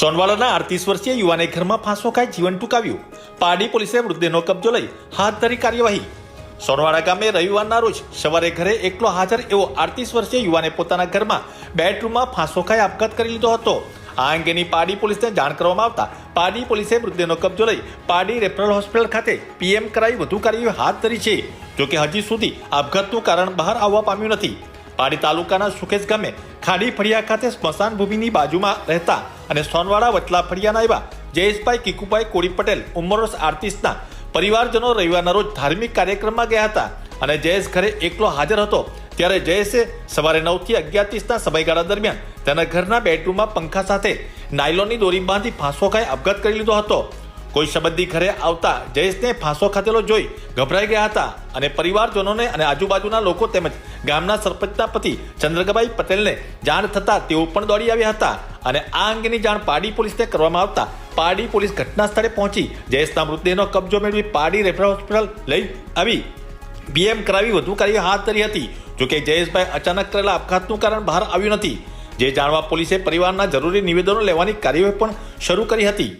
સોનવાડાના અડતીસ વર્ષીય યુવાને ઘરમાં ફાંસો ખાઈ જીવન ટૂંકાવ્યું. પારડી પોલીસે મૃતદેહનો કબજો લઈ હાથ ધરી કાર્યવાહી. સોનવાડા ગામે રવિવારના રોજ સવારે ઘરે એકલો હાજર એવો અડતીસ વર્ષીય યુવાને પોતાના ઘરમાં બેડરૂમમાં ફાંસો ખાઈ આપઘાત કરી લીધો હતો. આ અંગેની પારડી પોલીસને જાણ કરવામાં આવતા પારડી પોલીસે મૃતદેહનો કબજો લઈ પારડી રેફરલ હોસ્પિટલ ખાતે પીએમ કરાવી વધુ કાર્યવાહી હાથ ધરી છે. જોકે હજી સુધી આપઘાતનું કારણ બહાર આવવા પામ્યું નથી. પાડી તાલુકાના સુકેશ ગામે ખાડી ફળિયા ખાતે સ્મશાન ભૂમિની બાજુમાં રહેતા અને સોનવાડા વચલા ફળિયાના એવા જયેશભાઈ કિકુભાઈ કોળી પટેલ ઉંમરસ આર્ટિસ્ટના પરિવારજનો રવિવારના રોજ ધાર્મિક કાર્યક્રમમાં ગયા હતા અને જયેશ ઘરે એકલો હાજર હતો. ત્યારે જયેશે સવારે નવથી અગિયાર ત્રીસના સમયગાળા દરમિયાન તેના ઘરના બેડરૂમમાં પંખા સાથે નાયલોનની દોરી બાંધી ફાંસો ખાઈ અપઘાત કરી લીધો હતો. કોઈ સંબંધી ઘરે આવતા જયેશને ફાંસો ખાતેલો જોઈ ગભરાઈ ગયા હતા અને પરિવારજનોને અને આજુબાજુના લોકો તેમજ ગામના સરપંચના પતિ ચંદ્રકભાઈ પટેલને જાણ થતાં તેઓ પણ દોડી આવ્યા હતા અને આ અંગેની જાણ પારડી પોલીસને કરવામાં આવતા પારડી પોલીસ ઘટના સ્થળે પહોંચી જયેશના મૃતદેહનો કબજો મેળવી પારડી રેફરલ હોસ્પિટલ લઈ આવી. બીએમ કરાવી વધુ કાર્ય હાથ ધરી હતી જોકે જયેશભાઈ અચાનક કરેલા આપઘાતનું કારણ બહાર આવ્યું નથી. જે જાણવા પોલીસે પરિવારના જરૂરી નિવેદનો લેવાની કાર્યવાહી પણ શરૂ કરી હતી.